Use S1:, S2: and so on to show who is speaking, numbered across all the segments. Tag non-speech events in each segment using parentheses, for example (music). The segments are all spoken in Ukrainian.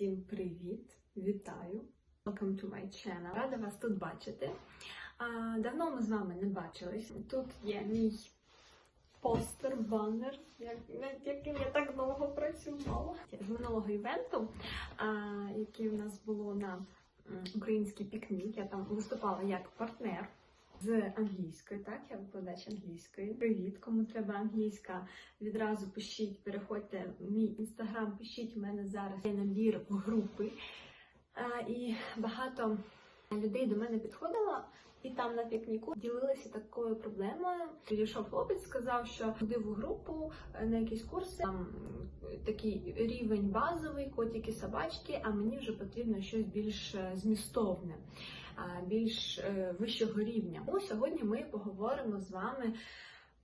S1: Всім привіт! Вітаю! Welcome to my channel. Рада вас тут бачити. Давно ми з вами не бачились. Тут є мій постер, банер, над яким я так довго працювала. З минулого івенту, який у нас було на український пікнік. Я там виступала як партнер. З англійської, так, я викладач англійської. Привіт, кому треба англійська. Відразу пишіть, переходьте в мій інстаграм, пишіть у мене зараз є набір групи. А, і багато людей до мене підходило, і там на пікніку ділилися такою проблемою. Підійшов хлопець, сказав, що ходив у групу е, на якісь курси. Там такий рівень базовий, котики, собачки, а мені вже потрібно щось більш е, змістовне, більш е, вищого рівня. Ну, сьогодні ми поговоримо з вами.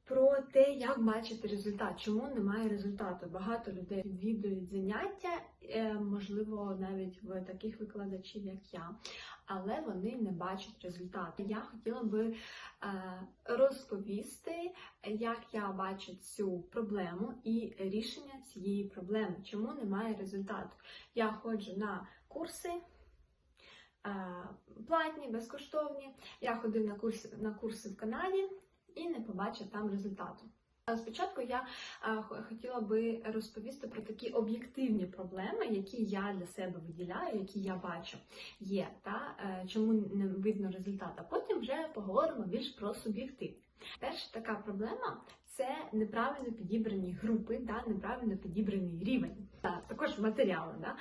S1: Про те, як бачити результат, чому немає результату. Багато людей відвідують заняття, е, можливо, навіть в таких викладачів, як я, але вони не бачать результату. Я хотіла би е, розповісти, як я бачу цю проблему і рішення цієї проблеми, чому немає результату. Я ходжу на курси. е, Платні, безкоштовні. Я ходив на курси на курси в Канаді і не побачив там результату. Спочатку я хотіла би розповісти про такі об'єктивні проблеми, які я для себе виділяю, які я бачу є, та е, чому не видно результат. А потім вже поговоримо більш про суб'єктивні. Перша така проблема це неправильно підібрані групи, та неправильно підібраний рівень. Та, також матеріали. Да.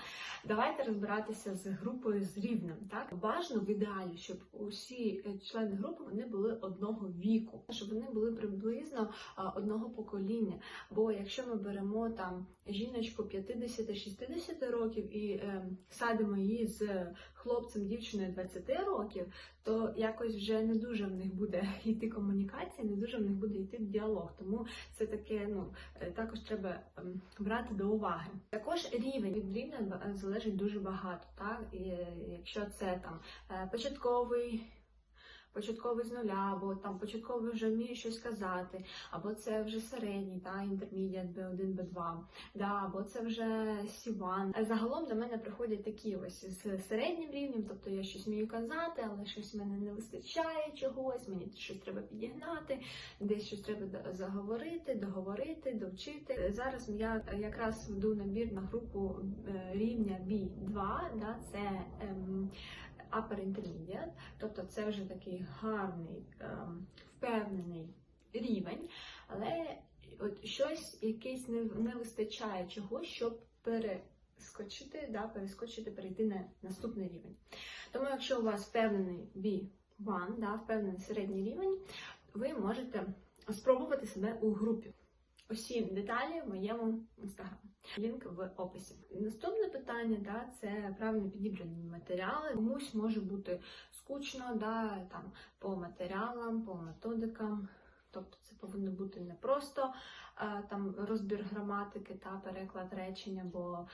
S1: Давайте розбиратися з групою з рівнем. Так бажано в ідеалі, щоб усі е, члени групи вони були одного віку, щоб вони були приблизно одного покоління. Бо якщо ми беремо там жіночку 50-60 років і е, садимо її з хлопцем, дівчиною 20 років, то якось вже не дуже в них буде (laughs) йти комунікація, не дуже в них буде йти діалог. Тому це таке, ну е, також треба ем, брати до уваги. Також рівень від рівня залежить дуже багато. Так, і е, якщо це там е, початковий. Початковий з нуля, або там початковий вже вміє щось казати, або це вже середній, та інтермедіат B1, B2, да, або це вже C1. Загалом до мене приходять такі ось з середнім рівнем, тобто я щось вмію казати, але щось в мене не вистачає чогось, мені щось треба підігнати, десь щось треба заговорити, договорити, довчити. Зараз я якраз веду набір на групу е, рівня B2, да, це ем, upper intermediate, тобто це вже такий гарний, ем, впевнений рівень, але от щось якесь не, не вистачає чогось, щоб перескочити, да, перескочити, перейти на наступний рівень. Тому, якщо у вас впевнений B1, да, впевнений середній рівень, ви можете спробувати себе у групі. Усі деталі в моєму інстаграмі. Лінк в описі. Наступне питання да, це правильно підібрані матеріали. Комусь може бути скучно, да, там, по матеріалам, по методикам. Тобто це повинно бути не просто е, там, розбір граматики та переклад речення, бо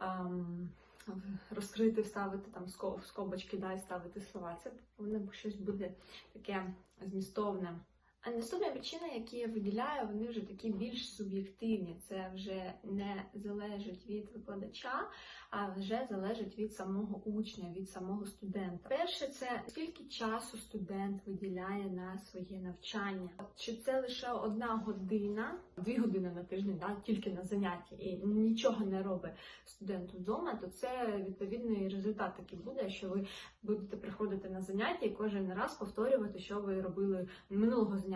S1: ем, в- розкрити, вставити там скобочки, да, і ставити слова. Це повинно щось буде таке змістовне. А наступна причина, які я виділяю, вони вже такі більш суб'єктивні. Це вже не залежить від викладача, а вже залежить від самого учня, від самого студента. Перше, це скільки часу студент виділяє на своє навчання. Чи це лише одна година, дві години на тиждень, да, тільки на заняття, і нічого не робить студент вдома, то це відповідний результат такий буде, що ви будете приходити на заняття і кожен раз повторювати, що ви робили минулого заняття.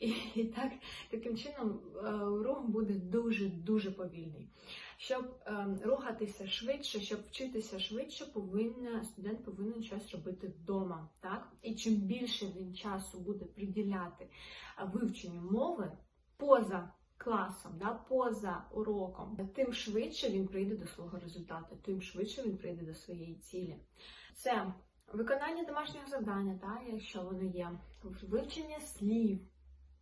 S1: І, і так таким чином е, рух буде дуже дуже повільний. Щоб е, рухатися швидше, щоб вчитися швидше, повинна студент повинен щось робити вдома. Так і чим більше він часу буде приділяти е, вивченню мови поза класом, да, поза уроком, тим швидше він прийде до свого результату, тим швидше він прийде до своєї цілі. Це виконання домашнього завдання, та, якщо воно є, вивчення слів.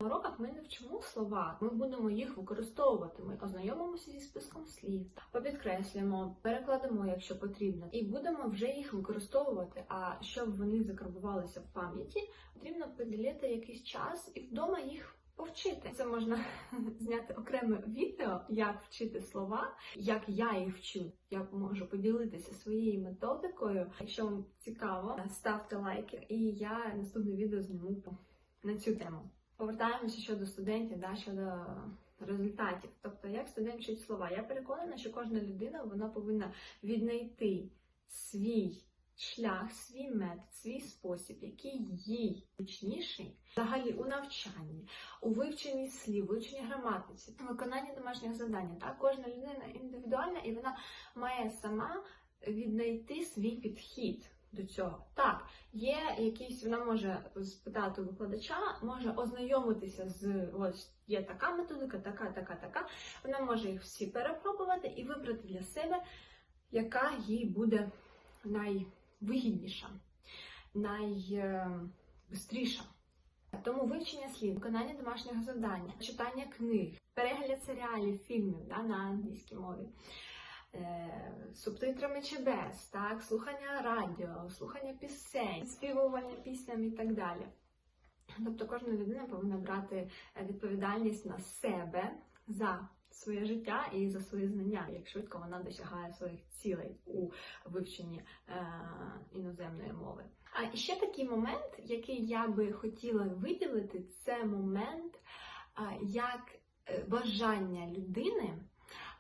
S1: На уроках ми не вчимо слова, ми будемо їх використовувати. Ми ознайомимося зі списком слів, попідкреслюємо, перекладемо, якщо потрібно, і будемо вже їх використовувати. А щоб вони закарбувалися в пам'яті, потрібно поділити якийсь час і вдома їх повчити. Це можна (laughs) зняти окреме відео, як вчити слова, як я їх вчу. Я можу поділитися своєю методикою. Якщо вам цікаво, ставте лайки, і я наступне відео зніму на цю тему. Повертаємося щодо студентів, да, щодо результатів. Тобто, як студент вчить слова. Я переконана, що кожна людина вона повинна віднайти свій шлях, свій метод, свій спосіб, який їй зручніший взагалі у навчанні, у вивченні слів, вивченні граматиці, виконанні домашніх завдань. Так, кожна людина індивідуальна і вона має сама віднайти свій підхід. До цього так, є якісь, вона може спитати викладача, може ознайомитися з ось є така методика, така, така, така. Вона може їх всі перепробувати і вибрати для себе, яка їй буде найвигідніша, найбистріша. Тому вивчення слів, виконання домашнього завдання, читання книг, перегляд серіалів, фільмів да, на англійській мові, е, субтитрами чи без, так, слухання радіо, слухання пісень, співування пісням і так далі. Тобто кожна людина повинна брати е, відповідальність на себе за своє життя і за свої знання, як швидко вона досягає своїх цілей у вивченні е, іноземної мови. А ще такий момент, який я би хотіла виділити, це момент а, як е, бажання людини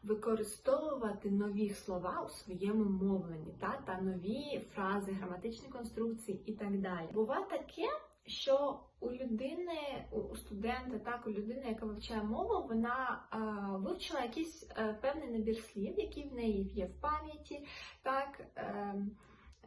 S1: використовувати нові слова у своєму мовленні, та, та нові фрази, граматичні конструкції і так далі. Буває таке, що у людини, у студента, так, у людини, яка вивчає мову, вона а, вивчила якийсь е, певний набір слів, які в неї є в пам'яті, так. Е,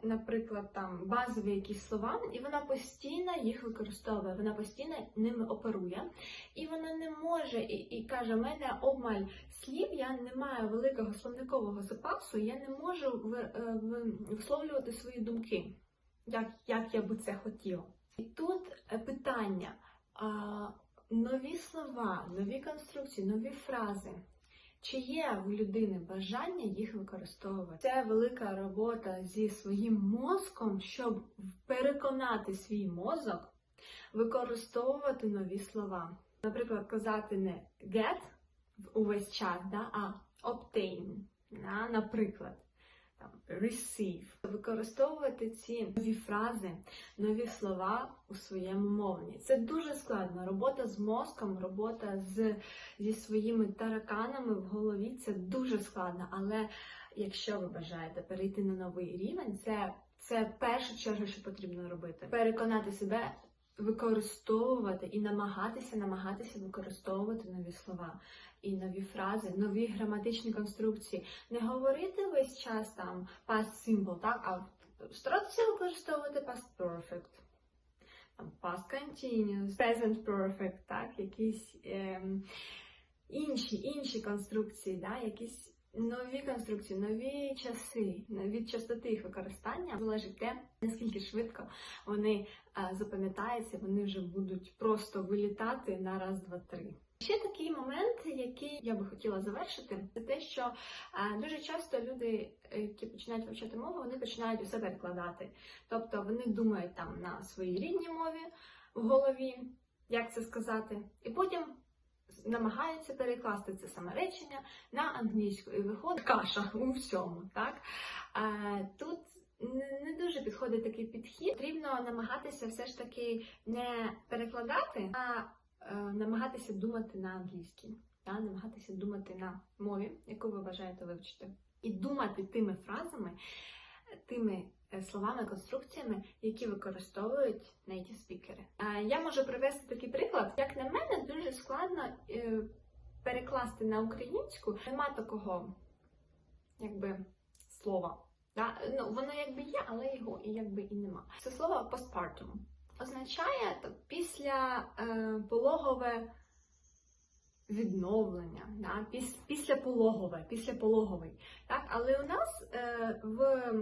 S1: наприклад, там базові якісь слова, і вона постійно їх використовує, вона постійно ними оперує, і вона не може і, і каже: у мене обмаль слів, я не маю великого словникового запасу, я не можу в, е, в- висловлювати свої думки, як, як я би це хотіла. І тут е, питання: нові слова, нові конструкції, нові фрази. Чи є в людини бажання їх використовувати? Це велика робота зі своїм мозком, щоб переконати свій мозок використовувати нові слова. Наприклад, казати не get увесь час, да, а obtain, да, наприклад, там, receive. Використовувати ці нові фрази, нові слова у своєму мовленні. Це дуже складно. Робота з мозком, робота з зі своїми тараканами в голові це дуже складно. Але якщо ви бажаєте перейти на новий рівень, це, це перша черга, що потрібно робити. Переконати себе використовувати і намагатися, намагатися використовувати нові слова і нові фрази, нові граматичні конструкції. Не говорити весь час там past simple, так, а старатися використовувати past perfect там past continuous, present perfect, так, якісь ем, інші, інші конструкції, да, якісь нові конструкції, нові часи, від частоти їх використання залежить те, наскільки швидко вони е, запам'ятаються, вони вже будуть просто вилітати на раз, два, три. Ще такий момент, який я би хотіла завершити, це те, що е, дуже часто люди, які починають вивчати мову, вони починають усе перекладати. Тобто вони думають там на своїй рідній мові в голові, як це сказати, і потім намагаються перекласти це саме речення на англійську, і виходить каша у всьому. Так? Тут не, не дуже підходить такий підхід. Потрібно намагатися все ж таки не перекладати, а е, намагатися думати на англійській, та? намагатися думати на мові, яку ви бажаєте вивчити, і думати тими фразами, тими е, словами, конструкціями, які використовують native спікери. Я можу привести такий приклад. Як на мене, дуже складно е, перекласти на українську. Нема такого, якби слова. Да? Ну, воно якби є, але його якби і нема. Це слово postpartum означає то, після е, пологове відновлення, да? Піс, після пологове, після пологовий. Так? Але у нас е, в,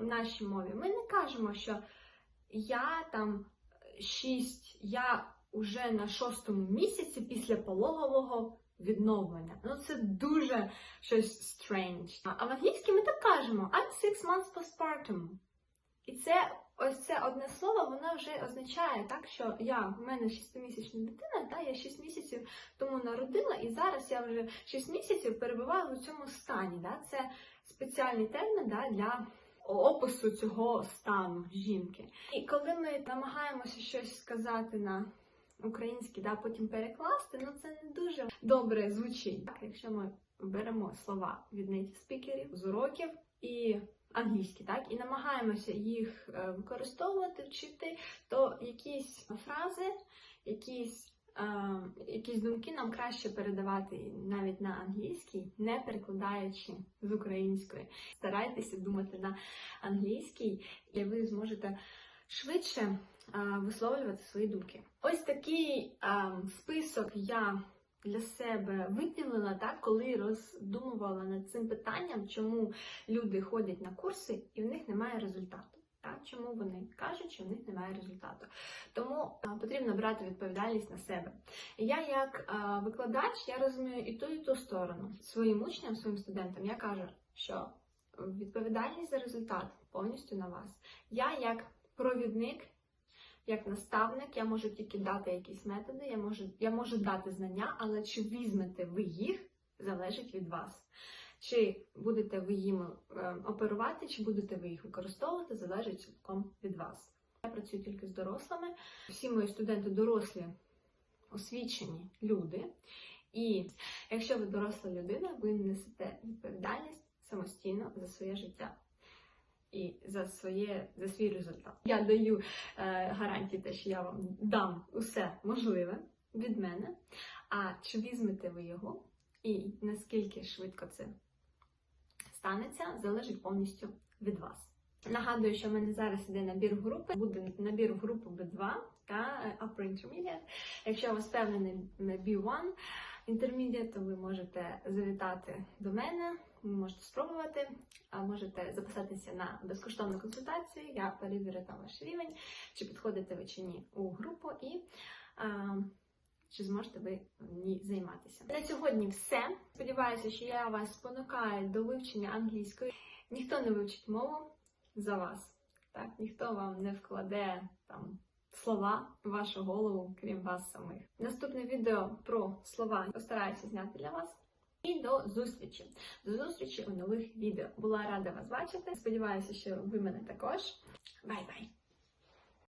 S1: в нашій мові ми не кажемо, що я там шість, я уже на шостому місяці після пологового відновлення. Ну це дуже щось strange. А в англійській ми так кажемо I'm six months postpartum. І це ось це одне слово, воно вже означає так, що я в мене шестимісячна дитина, та я 6 місяців тому народила, і зараз я вже 6 місяців перебуваю у цьому стані. Да? Це спеціальний термін да, для опису цього стану жінки. І коли ми намагаємося щось сказати на українській, да, потім перекласти, ну це не дуже добре звучить. Так, якщо ми беремо слова від native спікерів з уроків і англійські, так, і намагаємося їх е, використовувати, вчити, то якісь фрази, якісь, якісь думки нам краще передавати навіть на англійській, не перекладаючи з української. Старайтеся думати на англійській, і ви зможете швидше е, висловлювати свої думки. Ось такий е, список я для себе виділила, так, коли роздумувала над цим питанням, чому люди ходять на курси і в них немає результату. Чому вони кажуть, що в них немає результату? Тому а, потрібно брати відповідальність на себе. Я, як а, викладач, я розумію і ту, і ту сторону. Своїм учням, своїм студентам я кажу, що відповідальність за результат повністю на вас. Я, як провідник, як наставник, я можу тільки дати якісь методи, я можу, я можу дати знання, але чи візьмете ви їх, залежить від вас. Чи будете ви їм е, оперувати, чи будете ви їх використовувати, залежить цілком від вас. Я працюю тільки з дорослими. Всі мої студенти дорослі, освічені люди. І якщо ви доросла людина, ви несете відповідальність самостійно за своє життя і за своє за свій результат. Я даю е, гарантії, те, що я вам дам усе можливе від мене. А чи візьмете ви його, і наскільки швидко це станеться, залежить повністю від вас. Нагадую, що в мене зараз іде набір групи, буде набір в групу B2 та е, Upper Intermediate. Якщо у вас впевнений B1 Intermediate, то ви можете завітати до мене, ви можете спробувати, а можете записатися на безкоштовну консультацію. Я перевірю там ваш рівень, чи підходите ви чи ні у групу і а, чи зможете ви в ній займатися. На сьогодні все. Сподіваюся, що я вас спонукаю до вивчення англійської. Ніхто не вивчить мову за вас. Так, ніхто вам не вкладе там слова в вашу голову, крім вас самих. Наступне відео про слова постараюся зняти для вас. І до зустрічі. До зустрічі у нових відео. Була рада вас бачити. Сподіваюся, що ви мене також. Бай-бай!